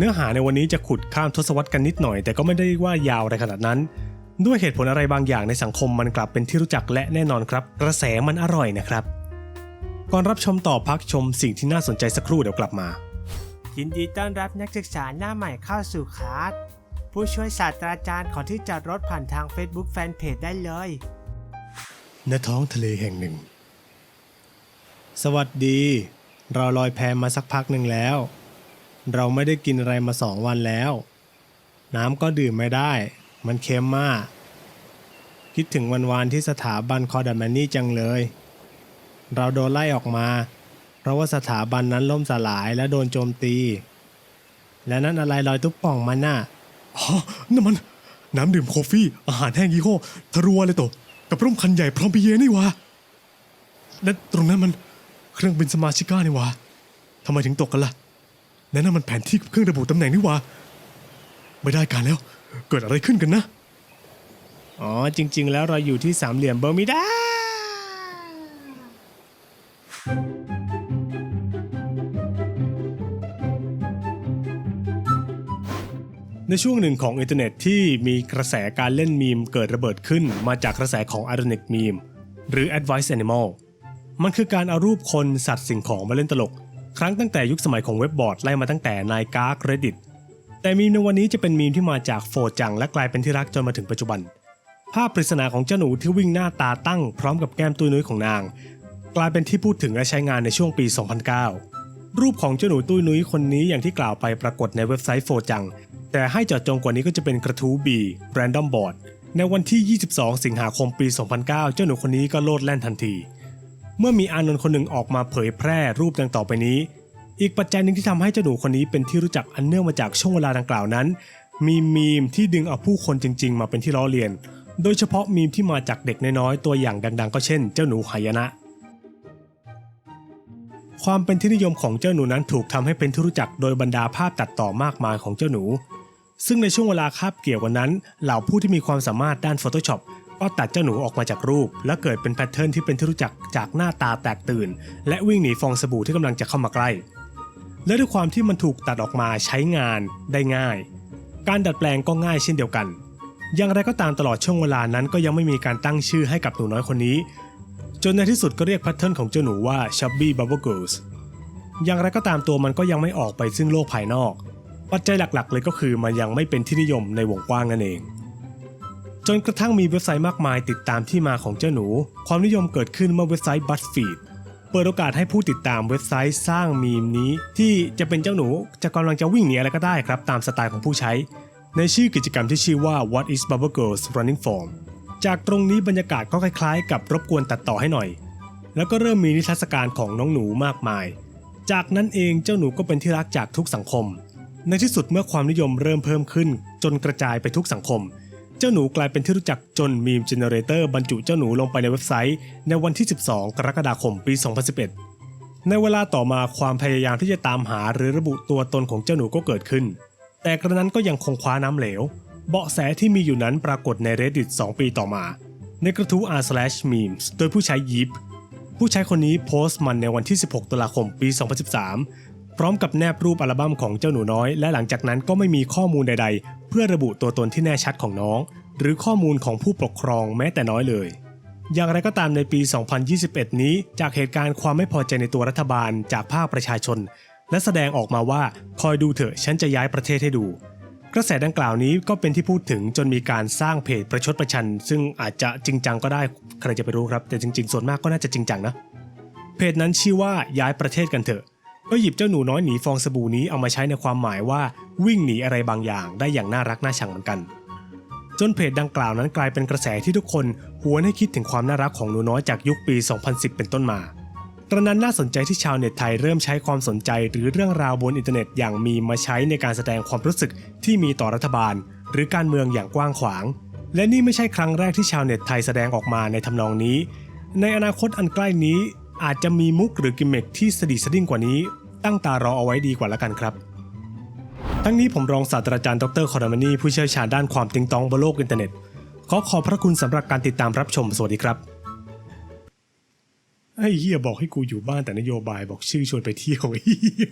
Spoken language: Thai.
เนื้อหาในวันนี้จะขุดข้ามทศวรรษกันนิดหน่อย แต่ก็ไม่ได้ว่ายาวอะไรขนาดนั้น ด้วยเหตุผลอะไรบางอย่างในสังคมมันกลับเป็นที่รู้จักและแน่นอนครับ กระแสมันอร่อยนะครับ ก่อนรับชมต่อพักชมสิ่งที่น่าสนใจสักครู่เดี๋ยวกลับมา ยินดีต้อนรับนักศึกษาหน้าใหม่เข้าสู่คลาสผู้ช่วยศาสตราจารย์ขอที่จอดรถผ่านทาง Facebook Fanpage ได้เลย ณท้องทะเลแห่งหนึ่ง สวัสดี เราลอยแพมาสักพักหนึ่งแล้ว เราไม่ได้กินอะไรมาสองวันแล้ว น้ำก็ดื่มไม่ได้ มันเค็มมาก คิดถึงวันวานที่สถาบันคอดัมแมนนี่จังเลย เราโดนไล่ออกมา เพราะว่าสถาบันนั้นล่มสลายและโดนโจมตี และนั่นอะไรลอยตุ๊บป่องมันน่ะอ๋อนั่นมัน น้ำดื่มโคฟี่ อาหารแห้งยี่ห้อทรัวเลยโตกับร่มคันใหญ่พร้อมไปเยนี่วะและตรงนั้นมันเครื่องบินสมาชิก้านี่วะทำไมถึงตกกันล่ะ ละนั่นมันแผนที่เครื่องระบุตำแหน่งนี่หวะไม่ได้การแล้ว เกิดอะไรขึ้นกันนะ อ๋อ จริง ๆ แล้วเราอยู่ที่สามเหลี่ยมเบอร์มิดา ในช่วงหนึ่งของอินเทอร์เน็ตที่มีกระแสการเล่นมีมเกิดระเบิดขึ้นมาจากกระแสของ Ironic Meme หรือ Advice Animal มันคือการเอารูปคนสัตว์สิ่งของมาเล่นตลก ครั้งตั้งแต่ยุคสมัยของเว็บบอร์ดไล่มาตั้งแต่นายกาก Reddit แต่มีมในวันนี้จะเป็นมีมที่มาจากโฟจังและกลายเป็นที่รักจนมาถึงปัจจุบัน ภาพปริศนาของเจ้าหนูที่วิ่งหน้าตาตั้งพร้อมกับแก้มตุ้ยนุ้ยของนาง กลายเป็นที่พูดถึงและใช้งานในช่วงปี 2009 รูปของเจ้าหนูตุ้ยนุ้ยคนนี้อย่างที่กล่าวไปปรากฏในเว็บไซต์โฟจัง แต่ให้เจาะจงกว่านี้ก็จะเป็นกระทู้บี Random Board ในวันที่ 22 สิงหาคมปี 2009 เจ้าหนูคนนี้ก็โลดแล่นทันที เมื่อมีอานนท์คนหนึ่งออกมาเผยแพร่รูปดังต่อไปนี้ อีกปัจจัยหนึ่งที่ทำให้เจ้าหนูคนนี้เป็นที่รู้จักอันเนื่องมาจากช่วงเวลาดังกล่าวนั้น มีมีมที่ดึงเอาผู้คนจริง ๆ มาเป็นที่ล้อเลียน โดยเฉพาะมีมที่มาจากเด็กน้อยๆตัวอย่างดัง ๆ ก็เช่น เจ้าหนูหายนะ ความเป็นที่นิยมของเจ้าหนูนั้นถูกทำให้เป็นที่รู้จักโดยบรรดาภาพตัดต่อมากมายของเจ้าหนู ซึ่งในช่วงเวลาคาบเกี่ยวกันนั้น เหล่าผู้ที่มีความสามารถด้าน Photoshop ก็ตัดเจ้าหนูออกมาจากรูป และเกิดเป็นแพทเทิร์นที่เป็นที่รู้จักจากหน้าตาแตกตื่น และวิ่งหนีฟองสบู่ที่กำลังจะเข้ามาใกล้ และด้วยความที่มันถูกตัดออกมาใช้งานได้ง่าย การดัดแปลงก็ง่ายเช่นเดียวกัน อย่างไรก็ตามตลอดช่วงเวลานั้นก็ยังไม่มีการตั้งชื่อให้กับหนูน้อยคนนี้ จนในที่สุดก็เรียกแพทเทิร์นของเจ้าหนูว่า Chubby Bubble Girls อย่างไรก็ตามตัวมันก็ยังไม่ออกไปซึ่งโลกภายนอก ปัจจัยหลักๆ เลยก็คือมันยังไม่เป็นที่นิยมในวงกว้างนั่นเอง จนกระทั่งมีเว็บไซต์มากมายติดตามที่มาของเจ้าหนู ความนิยมเกิดขึ้นเมื่อเว็บไซต์ BuzzFeed เปิดโอกาสให้ผู้ติดตามเว็บไซต์สร้างมีมนี้ ที่จะเป็นเจ้าหนูจะกำลังจะวิ่งหนีอะไรก็ได้ครับ ตามสไตล์ของผู้ใช้ ในชื่อกิจกรรมที่ชื่อว่า What is Bubble Girls Running For จากตรงนี้บรรยากาศก็คล้ายๆ กับรบกวนตัดต่อให้หน่อย แล้วก็เริ่มมีนิทรรศการของน้องหนูมากมาย จากนั้นเองเจ้าหนูก็เป็นที่รักจากทุกสังคม ในที่สุดเมื่อความนิยมเริ่มเพิ่มขึ้น จนกระจายไปทุกสังคม เจ้าหนูกลายเป็นที่รู้จักจนมีมเจเนเรเตอร์บรรจุเจ้าหนูลงไปในเว็บไซต์ ในวันที่ 12 กรกฎาคมปี 2011 ในเวลาต่อมาความพยายามที่จะตามหาหรือระบุตัวตนของเจ้าหนูก็เกิดขึ้น แต่กระนั้นก็ยังคงคว้าน้ำเหลว เบาะแสที่มีอยู่นั้นปรากฏใน Reddit 2 ปีต่อมา ในกระทู้ r/memes โดยผู้ใช้ยิปผู้ใช้คนนี้โพสต์มันในวันที่ 16 ตุลาคมปี 2013 พร้อมกับแนบรูปอัลบั้มของเจ้าหนูน้อย และหลังจากนั้นก็ไม่มีข้อมูลใด ๆ เพื่อระบุตัวตนที่แน่ชัดของน้อง หรือข้อมูลของผู้ปกครองแม้แต่น้อยเลย อย่างไรก็ตามในปี 2021 นี้ จากเหตุการณ์ความไม่พอใจในตัวรัฐบาลจากภาคประชาชน และแสดงออกมาว่าคอยดูเถอะฉันจะย้ายประเทศให้ดูกระแสดังกล่าวนี้ก็เป็นที่พูดถึงจนมีการสร้างเพจประชดประชัน ซึ่งอาจจะจริงจังก็ได้ใครจะไปรู้ครับ แต่จริง ๆ ส่วนมากก็น่าจะจริงจังนะ เพจนั้นชื่อว่าย้ายประเทศกันเถอะ ก็หยิบเจ้าหนูน้อยหนีฟองสบู่นี้เอามาใช้ในความหมายว่า วิ่งหนีอะไรบางอย่างได้อย่างน่ารักน่าชังเหมือนกัน จนเพจดังกล่าวนั้นกลายเป็นกระแสที่ทุกคนหวนให้คิดถึงความน่ารักของหนูน้อยจากยุคปี 2010 เป็นต้นมากระนั้นน่าสนใจที่ชาวเน็ตไทยเริ่มใช้ความสนใจหรือเรื่องราวบนอินเทอร์เน็ตอย่างมีมาใช้ในการแสดงความรู้สึกที่มีต่อรัฐบาล หรือการเมืองอย่างกว้างขวาง และนี่ไม่ใช่ครั้งแรกที่ชาวเน็ตไทยแสดงออกมาในทำนองนี้ ในอนาคตอันใกล้นี้อาจจะมีมุกหรือกิมเมกที่สดิสดิ้งกว่านี้ ตั้งตารอเอาไว้ดีกว่าละกันครับ ทั้งนี้ผมรองศาสตราจารย์ดรคอร์ดามานีผู้เชี่ยวชาญด้านความติงตองบนโลกอินเทอร์เน็ต ขอขอบพระคุณสำหรับการติดตามรับชม สวัสดีครับ ไอ้เฮียบอกให้กูอยู่บ้านแต่นโยบายบอกชื่อชวนไปเที่ยวไอ้เฮีย